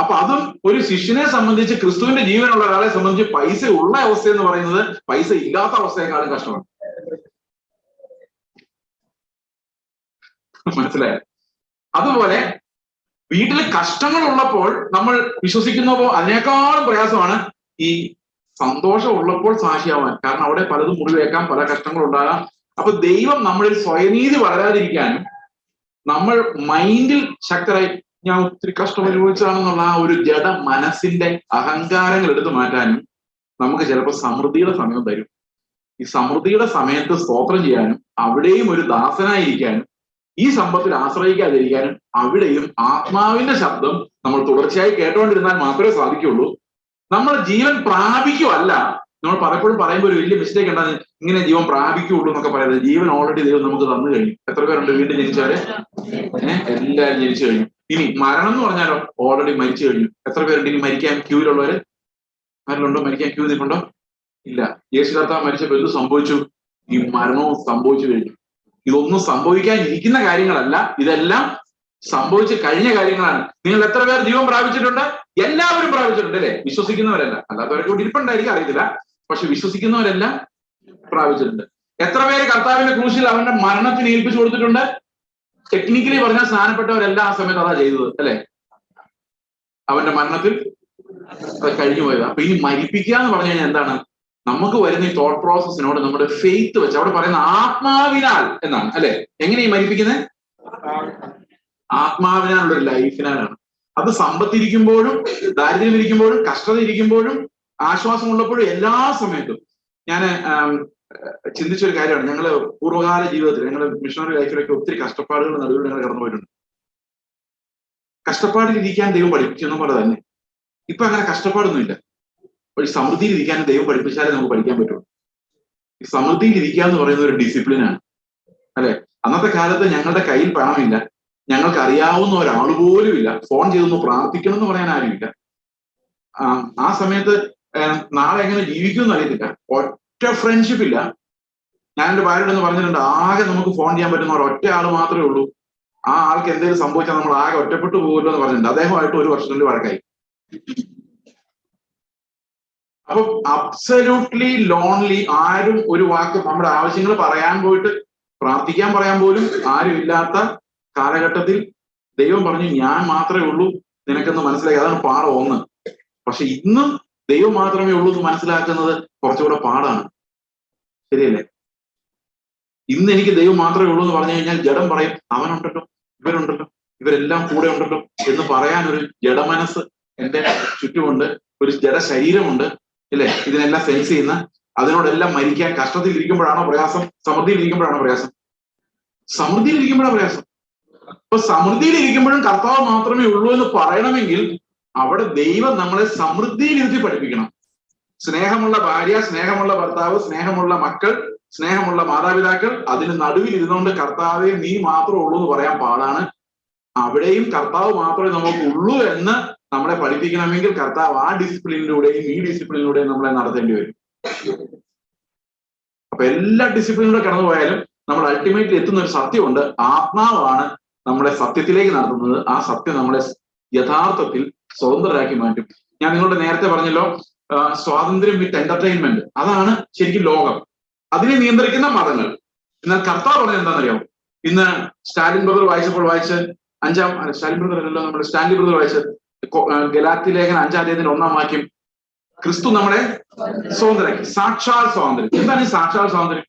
അപ്പൊ അതും ഒരു ശിഷ്യനെ സംബന്ധിച്ച് ക്രിസ്തുവിന്റെ ജീവനുള്ള ഒരാളെ സംബന്ധിച്ച് പൈസ ഉള്ള അവസ്ഥ എന്ന് പറയുന്നത് പൈസ ഇല്ലാത്ത അവസ്ഥയെക്കാളും കഷ്ടമാണ്. മനസ്സിലായോ? അതുപോലെ വീട്ടിൽ കഷ്ടങ്ങൾ ഉള്ളപ്പോൾ നമ്മൾ വിശ്വസിക്കുന്നപ്പോ അതിനേക്കാളും പ്രയാസമാണ് ഈ സന്തോഷം ഉള്ളപ്പോൾ സാക്ഷിയാവാൻ. കാരണം അവിടെ പലതും മുറിവേക്കാം പല കഷ്ടങ്ങൾ ഉണ്ടാകാം അപ്പൊ ദൈവം നമ്മളിൽ സ്വയനീതി വളരാതിരിക്കാനും നമ്മൾ മൈൻഡിൽ ശക്തരായി ഞാൻ ഒത്തിരി കഷ്ടം അനുഭവിച്ചതാണെന്നുള്ള ആ ഒരു ജഡ മനസ്സിന്റെ അഹങ്കാരങ്ങൾ എടുത്തു മാറ്റാനും നമുക്ക് ചിലപ്പോൾ സമൃദ്ധിയുടെ സമയം തരും. ഈ സമൃദ്ധിയുടെ സമയത്ത് സ്തോത്രം ചെയ്യാനും അവിടെയും ഒരു ദാസനായിരിക്കാനും ഈ സമ്പത്തിൽ ആശ്രയിക്കാതിരിക്കാനും അവിടെയും ആത്മാവിന്റെ ശബ്ദം നമ്മൾ തുടർച്ചയായി കേട്ടുകൊണ്ടിരുന്നാൽ മാത്രമേ സാധിക്കുള്ളൂ നമ്മൾ ജീവൻ പ്രാപിക്കുമല്ല നമ്മൾ പലപ്പോഴും പറയുമ്പോൾ ഒരു വലിയ മിസ്റ്റേക്ക് ഉണ്ടാകും ഇങ്ങനെ ജീവൻ പ്രാപിക്കുള്ളൂ എന്നൊക്കെ പറയുന്നത്. ജീവൻ ഓൾറെഡി ദൈവം നമുക്ക് തന്നു കഴിഞ്ഞു. എത്ര പേരുണ്ട് വീണ്ടും ജനിച്ചവര് എല്ലാവരും ജനിച്ചു കഴിഞ്ഞു. ഇനി മരണം എന്ന് പറഞ്ഞാലോ? ഓൾറെഡി മരിച്ചു കഴിഞ്ഞു. എത്ര പേരുണ്ട്? ഇനി മരിക്കാൻ ക്യൂവിലുള്ളവര് ആരിലുണ്ടോ മരിക്കാൻ ക്യൂ നിൽപ്പുണ്ടോ? ഇല്ല. യേശു കർത്താവ് മരിച്ചപ്പോൾ എന്ത് സംഭവിച്ചു? ഈ മരണവും സംഭവിച്ചു കഴിഞ്ഞു. ഇതൊന്നും സംഭവിക്കാൻ ഇരിക്കുന്ന കാര്യങ്ങളല്ല. ഇതെല്ലാം സംഭവിച്ച് കഴിഞ്ഞ കാര്യങ്ങളാണ്. നിങ്ങൾ എത്ര പേർ ജീവൻ പ്രാപിച്ചിട്ടുണ്ട്? എല്ലാവരും പ്രാപിച്ചിട്ടുണ്ട് അല്ലെ? വിശ്വസിക്കുന്നവരല്ല. അല്ലാത്തവരൊക്കെ ഇവിടെ ഇരിപ്പുണ്ടായിരിക്കും അറിയത്തില്ല. പക്ഷെ വിശ്വസിക്കുന്നവരെല്ലാം പ്രാപിച്ചിട്ടുണ്ട്. എത്ര പേര് കർത്താവിന്റെ ക്രൂശിൽ അവന്റെ മരണത്തിന് ഏൽപ്പിച്ചു കൊടുത്തിട്ടുണ്ട്? ടെക്നിക്കലി പറഞ്ഞാൽ സ്നാനപ്പെട്ടവരെല്ലാം ആ സമയത്ത് അതാ ചെയ്തത് അല്ലെ? അവന്റെ മരണത്തിൽ അത് കഴിഞ്ഞു പോയത് അപ്പൊ ഇനി മരിപ്പിക്കുക എന്ന് പറഞ്ഞു കഴിഞ്ഞാൽ എന്താണ്? നമുക്ക് വരുന്ന ഈ തോട്ട് പ്രോസസ്സിനോട് നമ്മുടെ ഫെയ്ത്ത് വെച്ച് അവിടെ പറയുന്ന ആത്മാവിനാൽ എന്നാണ് അല്ലെ? എങ്ങനെ ഈ മരിപ്പിക്കുന്നത് ആത്മാവിനാലുള്ള ഒരു ലൈഫിനാലാണ് അത് സമ്പത്തിരിക്കുമ്പോഴും ദാരിദ്ര്യം ഇരിക്കുമ്പോഴും കഷ്ടത ഇരിക്കുമ്പോഴും ആശ്വാസം ഉള്ളപ്പോഴും എല്ലാ സമയത്തും. ഞാൻ ചിന്തിച്ചൊരു കാര്യമാണ്. ഞങ്ങൾ പൂർവകാല ജീവിതത്തിൽ ഞങ്ങൾ മിഷണറി ലൈഫിലൊക്കെ ഒത്തിരി കഷ്ടപ്പാടുകൾ നടുവിൽ ഞങ്ങൾ കടന്നു പോയിട്ടുണ്ട് കഷ്ടപ്പാടിൽ ഇരിക്കാൻ ദൈവം പഠിപ്പിക്കുന്ന പോലെ തന്നെ. ഇപ്പൊ അങ്ങനെ കഷ്ടപ്പാടൊന്നുമില്ല. ഒരു സമൃദ്ധിയിൽ ഇരിക്കാൻ ദൈവം പഠിപ്പിച്ചാലേ നമുക്ക് പഠിക്കാൻ പറ്റുള്ളൂ ഈ സമൃദ്ധിയിൽ ഇരിക്കുക എന്ന് പറയുന്ന ഒരു ഡിസിപ്ലിനാണ് അല്ലെ? അന്നത്തെ കാലത്ത് ഞങ്ങളുടെ കയ്യിൽ പണമില്ല. ഞങ്ങൾക്ക് അറിയാവുന്ന ഒരാൾ പോലും ഇല്ല. ഫോൺ ചെയ്തൊന്ന് പ്രാർത്ഥിക്കണം എന്ന് പറയാൻ ആരുമില്ല ആ സമയത്ത് നാളെ എങ്ങനെ ജീവിക്കുമെന്ന് അറിയത്തില്ല. ഒറ്റ ഫ്രണ്ട്ഷിപ്പ് ഇല്ല. ഞാൻ എന്റെ എന്ന് പറഞ്ഞിട്ടുണ്ട് ആകെ നമുക്ക് ഫോൺ ചെയ്യാൻ പറ്റുന്ന ഒറ്റ ആൾ മാത്രമേ ഉള്ളൂ. ആ ആൾക്ക് എന്തെങ്കിലും സംഭവിച്ചാൽ നമ്മൾ ആകെ ഒറ്റപ്പെട്ടു പോകുമല്ലോ എന്ന് പറഞ്ഞിട്ടുണ്ട്. അദ്ദേഹമായിട്ട് ഒരു വർഷത്തിന്റെ വഴക്കായി. അപ്പൊ അബ്സല്യൂട്ട്ലി ലോൺലി ആരും ഒരു വാക്ക് നമ്മുടെ ആവശ്യങ്ങൾ പറയാൻ പോയിട്ട് പ്രാർത്ഥിക്കാൻ പറയാൻ പോലും ആരും ഇല്ലാത്ത കാലഘട്ടത്തിൽ ദൈവം പറഞ്ഞു ഞാൻ മാത്രമേ ഉള്ളൂ നിനക്കെന്ന് മനസ്സിലാക്കി അതാണ് പാഠം ഒന്ന്. പക്ഷെ ഇന്നും ദൈവം മാത്രമേ ഉള്ളൂ എന്ന് മനസ്സിലാക്കുന്നത് കുറച്ചുകൂടെ പാടാണ് ശരിയല്ലേ? ഇന്ന് എനിക്ക് ദൈവം മാത്രമേ ഉള്ളൂ എന്ന് പറഞ്ഞു കഴിഞ്ഞാൽ ജഡം പറയും അവനുണ്ടല്ലോ ഇവരുണ്ടല്ലോ ഇവരെല്ലാം കൂടെ ഉണ്ടല്ലോ എന്ന് പറയാൻ ഒരു ജഡമനസ് എന്റെ ചുറ്റുമുണ്ട് ഒരു ജഡ ശരീരമുണ്ട് ഇല്ലേ? ഇതിനെല്ലാം സെൻസ് ചെയ്യുന്ന അതിനോടെല്ലാം മരിക്കാൻ കഷ്ടത്തിൽ ഇരിക്കുമ്പോഴാണോ പ്രയാസം? സമൃദ്ധിയിൽ ഇരിക്കുമ്പോഴാണോ പ്രയാസം? സമൃദ്ധിയിൽ ഇരിക്കുമ്പോഴാണ് പ്രയാസം. അപ്പൊ സമൃദ്ധിയിൽ ഇരിക്കുമ്പോഴും കർത്താവ് മാത്രമേ ഉള്ളൂ എന്ന് പറയണമെങ്കിൽ അവിടെ ദൈവം നമ്മളെ സമൃദ്ധിയിൽ ഇരുത്തി പഠിപ്പിക്കണം. സ്നേഹമുള്ള ഭാര്യ സ്നേഹമുള്ള ഭർത്താവ് സ്നേഹമുള്ള മക്കൾ സ്നേഹമുള്ള മാതാപിതാക്കൾ അതിന് നടുവിൽ ഇരുന്നുകൊണ്ട് കർത്താവെ നീ മാത്രമേ ഉള്ളൂ എന്ന് പറയാൻ പാടാണ്. അവിടെയും കർത്താവ് മാത്രമേ നമുക്ക് ഉള്ളൂ എന്ന് നമ്മളെ പഠിപ്പിക്കണമെങ്കിൽ കർത്താവ് ആ ഡിസിപ്ലിനിലൂടെയും ഈ ഡിസിപ്ലിനിലൂടെയും നമ്മളെ നടത്തേണ്ടി വരും. അപ്പൊ എല്ലാ ഡിസിപ്ലിനിലൂടെ കടന്നു പോയാലും നമ്മൾ അൾട്ടിമേറ്റ്ലി എത്തുന്ന ഒരു സത്യമുണ്ട്. ആത്മാവാണ് നമ്മളെ സത്യത്തിലേക്ക് നടത്തുന്നത്. ആ സത്യം നമ്മളെ യഥാർത്ഥത്തിൽ സ്വതന്ത്രരാക്കി മാറ്റും. ഞാൻ നിങ്ങളോട് നേരത്തെ പറഞ്ഞല്ലോ സ്വാതന്ത്ര്യം വിത്ത് എന്റർടൈൻമെന്റ് അതാണ് ശരിക്കും ലോകം. അതിനെ നിയന്ത്രിക്കുന്ന മതങ്ങൾ. എന്നാൽ കർത്താവ് പറഞ്ഞത് എന്താണെന്നറിയോ? ഇന്ന് സ്റ്റാലിൻ ബ്രദർ വായിച്ചപ്പോൾ വായിച്ച് അഞ്ചാം സ്റ്റാലിൻ ബ്രദർ അല്ലല്ലോ നമ്മുടെ സ്റ്റാൻലി ബ്രദർ വായിച്ച് ഗലാത്തി ലേഖന അഞ്ചാം തീയതി ഒന്നാം വാക്യം. ക്രിസ്തു നമ്മുടെ സ്വാതന്ത്ര്യം. സാക്ഷാൽ സ്വാതന്ത്ര്യം. എന്താണ് ഈ സാക്ഷാൽ സ്വാതന്ത്ര്യം?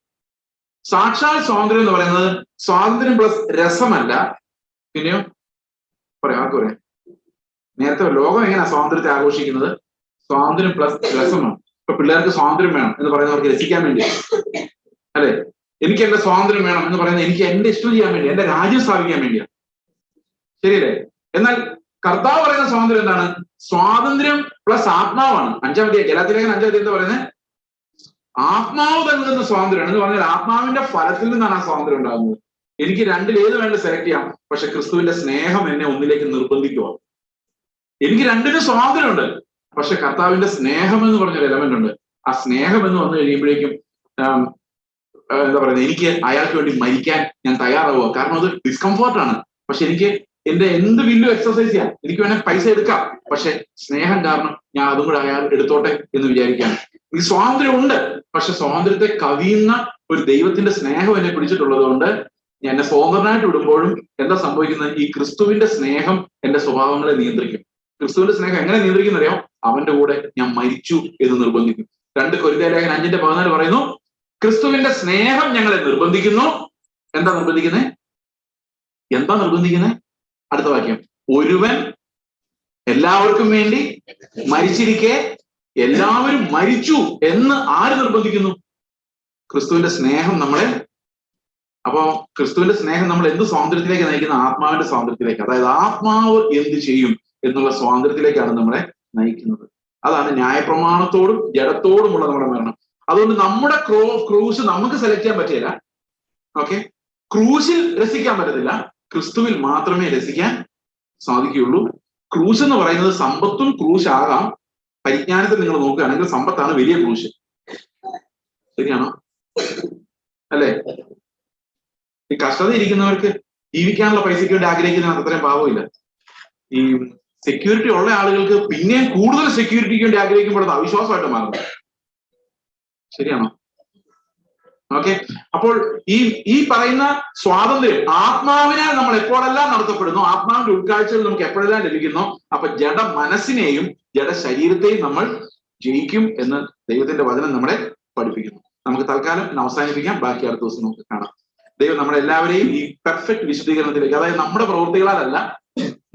സാക്ഷാൽ സ്വാതന്ത്ര്യം എന്ന് പറയുന്നത് സ്വാതന്ത്ര്യം പ്ലസ് രസമല്ല. പിന്നെയോ? പറയാം ആർക്ക് പറയാം? നേരത്തെ ലോകം എങ്ങനെയാ സ്വാതന്ത്ര്യത്തെ ആഘോഷിക്കുന്നത്? സ്വാതന്ത്ര്യം പ്ലസ് രസമാണ്. ഇപ്പൊ പിള്ളേർക്ക് സ്വാതന്ത്ര്യം വേണം എന്ന് പറയുന്നവർക്ക് രസിക്കാൻ വേണ്ടി. അല്ലെ? എനിക്ക് എന്റെ സ്വാതന്ത്ര്യം വേണം എന്ന് പറയുന്നത് എനിക്ക് എന്റെ ഇഷ്ടം ചെയ്യാൻ വേണ്ടി എന്റെ രാജ്യം സ്ഥാപിക്കാൻ വേണ്ടിയാണ് ശരിയല്ലേ? എന്നാൽ കർത്താവ് പറയുന്ന സ്വാതന്ത്ര്യം എന്താണ്? സ്വാതന്ത്ര്യം പ്ലസ് ആത്മാവാണ്. അഞ്ചാം തീയതി ജലാത്തിലേഖൻ അഞ്ചാം എന്താ പറയുന്നത് ആത്മാവ് നൽകുന്ന സ്വാതന്ത്ര്യമാണ്. എന്ന് പറഞ്ഞാൽ ആത്മാവിന്റെ ഫലത്തിൽ നിന്നാണ് ആ സ്വാതന്ത്ര്യം ഉണ്ടാകുന്നത്. എനിക്ക് രണ്ടിൽ ഏത് വേണ്ട സെലക്ട് ചെയ്യാം? പക്ഷെ ക്രിസ്തുവിന്റെ സ്നേഹം എന്നെ ഒന്നിലേക്ക് നിർബന്ധിക്കുക എനിക്ക് രണ്ടിനും സ്വാതന്ത്ര്യമുണ്ട്. പക്ഷെ കർത്താവിന്റെ സ്നേഹം എന്ന് പറഞ്ഞൊരു എലമെന്റ് ഉണ്ട്. ആ സ്നേഹം എന്ന് വന്നു കഴിയുമ്പോഴേക്കും എന്താ പറയുന്നത് എനിക്ക് അയാൾക്ക് വേണ്ടി മരിക്കാൻ ഞാൻ തയ്യാറാവുക. കാരണം അത് ഡിസ്കംഫോർട്ടാണ് പക്ഷെ എനിക്ക് എന്റെ എന്ത് വില്ലും എക്സസൈസ് ചെയ്യാം? എനിക്ക് വേണേൽ പൈസ എടുക്കാം. പക്ഷെ സ്നേഹം കാരണം ഞാൻ അതും കൂടെ അയാൾ എടുത്തോട്ടെ എന്ന് വിചാരിക്കാം ഈ സ്വാതന്ത്ര്യം ഉണ്ട്. പക്ഷെ സ്വാതന്ത്ര്യത്തെ കവിയുന്ന ഒരു ദൈവത്തിന്റെ സ്നേഹം എന്നെ പിടിച്ചിട്ടുള്ളത് കൊണ്ട് ഞാൻ എന്നെ സ്വതന്ത്രനായിട്ട് വിടുമ്പോഴും എന്താ സംഭവിക്കുന്നത്? ഈ ക്രിസ്തുവിന്റെ സ്നേഹം എന്റെ സ്വഭാവങ്ങളെ നിയന്ത്രിക്കും. ക്രിസ്തുവിന്റെ സ്നേഹം എങ്ങനെ നിയന്ത്രിക്കുന്ന അറിയാം അവന്റെ കൂടെ ഞാൻ മരിച്ചു എന്ന് നിർബന്ധിക്കും. രണ്ട് കൊരിന്തലേഖൻ അഞ്ചിന്റെ പതിനാല് പറയുന്നു ക്രിസ്തുവിന്റെ സ്നേഹം ഞങ്ങളെ നിർബന്ധിക്കുന്നു. എന്താ നിർബന്ധിക്കുന്നത് എന്താ നിർബന്ധിക്കുന്നത് അടുത്ത വാക്യം. ഒരുവൻ എല്ലാവർക്കും വേണ്ടി മരിച്ചിരിക്കെ എല്ലാവരും മരിച്ചു എന്ന് ആര് നിർബന്ധിക്കുന്നു? ക്രിസ്തുവിന്റെ സ്നേഹം നമ്മളെ. അപ്പോ ക്രിസ്തുവിന്റെ സ്നേഹം നമ്മൾ എന്ത് സ്വാതന്ത്ര്യത്തിലേക്ക് നയിക്കുന്ന? ആത്മാവിന്റെ സ്വാതന്ത്ര്യത്തിലേക്ക്. അതായത് ആത്മാവ് എന്ത് ചെയ്യും എന്നുള്ള സ്വാതന്ത്ര്യത്തിലേക്കാണ് നമ്മളെ നയിക്കുന്നത്. അതാണ് ന്യായപ്രമാണത്തോടും ജഡത്തോടുമുള്ള നമ്മുടെ മരണം. അതുകൊണ്ട് നമ്മുടെ ക്രോ ക്രൂശ് നമുക്ക് സെലക്ട് ചെയ്യാൻ പറ്റില്ല. ഓക്കെ ക്രൂസിൽ രസിക്കാൻ പറ്റത്തില്ല. ക്രിസ്തുവിൽ മാത്രമേ രസിക്കാൻ സാധിക്കുകയുള്ളൂ. ക്രൂശ് എന്ന് പറയുന്നത് സമ്പത്തും ക്രൂശ് ആകാം പരിജ്ഞാനത്തിൽ നിങ്ങൾ നോക്കുകയാണെങ്കിൽ സമ്പത്താണ് വലിയ ക്രൂശ്. ശരിയാണോ? അല്ലേ? ഈ കഷ്ടത ഇരിക്കുന്നവർക്ക് ജീവിക്കാനുള്ള പൈസയ്ക്ക് വേണ്ടി ആഗ്രഹിക്കുന്ന അത്രയും പാവമില്ല. ഈ സെക്യൂരിറ്റി ഉള്ള ആളുകൾക്ക് പിന്നെയും കൂടുതൽ സെക്യൂരിറ്റിക്ക് വേണ്ടി ആഗ്രഹിക്കുമ്പോൾ അവിശ്വാസമായിട്ട് മാറുന്നു ശരിയാണോ? ഓക്കെ അപ്പോൾ ഈ ഈ പറയുന്ന സ്വാതന്ത്ര്യം ആത്മാവിനാൽ നമ്മൾ എപ്പോഴെല്ലാം നടത്തപ്പെടുന്നു? ആത്മാവിന്റെ ഉൾക്കാഴ്ചകൾ നമുക്ക് എപ്പോഴെല്ലാം ലഭിക്കുന്നു? അപ്പൊ ജഡ മനസ്സിനെയും ജഡ ശരീരത്തെയും നമ്മൾ ജയിക്കും എന്ന് ദൈവത്തിന്റെ വചനം നമ്മളെ പഠിപ്പിക്കുന്നു. നമുക്ക് തൽക്കാലം അവസാനിപ്പിക്കാം. ബാക്കി അടുത്ത ദിവസം നമുക്ക് കാണാം. ദൈവം നമ്മളെല്ലാവരെയും ഈ പെർഫെക്റ്റ് വിശദീകരണത്തിലേക്ക് അതായത് നമ്മുടെ പ്രവൃത്തികളാലല്ല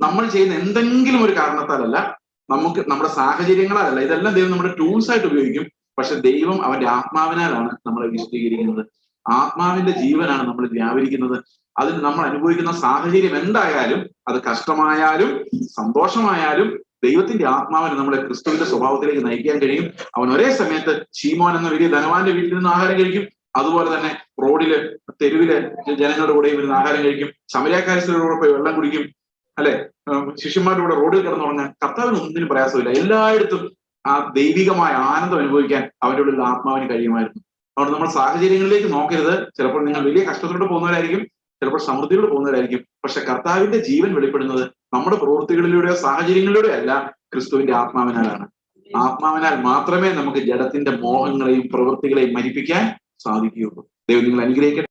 നമ്മൾ ചെയ്യുന്ന എന്തെങ്കിലും ഒരു കാരണത്താലല്ല നമുക്ക് നമ്മുടെ സാഹചര്യങ്ങളാലല്ല ഇതെല്ലാം ദൈവം നമ്മുടെ ടൂൾസ് ആയിട്ട് ഉപയോഗിക്കും. പക്ഷെ ദൈവം അവന്റെ ആത്മാവിനാലാണ് നമ്മളെ വിശദീകരിക്കുന്നത് ആത്മാവിന്റെ ജീവനാണ് നമ്മൾ വ്യാപരിക്കുന്നത് അതിന് നമ്മൾ അനുഭവിക്കുന്ന സാഹചര്യം എന്തായാലും അത് കഷ്ടമായാലും സന്തോഷമായാലും ദൈവത്തിന്റെ ആത്മാവിന് നമ്മളെ ക്രിസ്തുവിന്റെ സ്വഭാവത്തിലേക്ക് നയിക്കാൻ കഴിയും. അവൻ ഒരേ സമയത്ത് ചീമോൻ എന്ന വലിയ ധനവാന്റെ വീട്ടിൽ നിന്ന് ആഹാരം കഴിക്കും. അതുപോലെ തന്നെ റോഡിൽ തെരുവിലെ ജനങ്ങളുടെ കൂടെയും ഇരുന്ന് ആഹാരം കഴിക്കും. ശമരാക്കാരിസ്ഥരോടെ പോയി വെള്ളം കുടിക്കും. അല്ലെ? ശിഷ്യന്മാരുടെ കൂടെ റോഡിൽ കിടന്നുറങ്ങാൻ കർത്താവിന് ഒന്നിനും പ്രയാസമില്ല. എല്ലായിടത്തും ആ ദൈവികമായ ആനന്ദം അനുഭവിക്കാൻ അവരുടെ ഉള്ളിൽ ആത്മാവിന് കഴിയുമായിരുന്നു. അതുകൊണ്ട് നമ്മൾ സാഹചര്യങ്ങളിലേക്ക് നോക്കരുത്. ചിലപ്പോൾ നിങ്ങൾ വലിയ കഷ്ടത്തിലൂടെ പോകുന്നവരായിരിക്കും ചിലപ്പോൾ സമൃദ്ധിയിലൂടെ പോകുന്നവരായിരിക്കും. പക്ഷെ കർത്താവിന്റെ ജീവൻ വെളിപ്പെടുന്നത് നമ്മുടെ പ്രവൃത്തികളിലൂടെയോ സാഹചര്യങ്ങളിലൂടെയോ അല്ല ക്രിസ്തുവിന്റെ ആത്മാവിനാലാണ്. ആത്മാവിനാൽ മാത്രമേ നമുക്ക് ജഡത്തിന്റെ മോഹങ്ങളെയും പ്രവൃത്തികളെയും മരിപ്പിക്കാൻ സാധിക്കുകയുള്ളൂ. ദൈവം നിങ്ങൾ അനുഗ്രഹിക്കട്ടെ.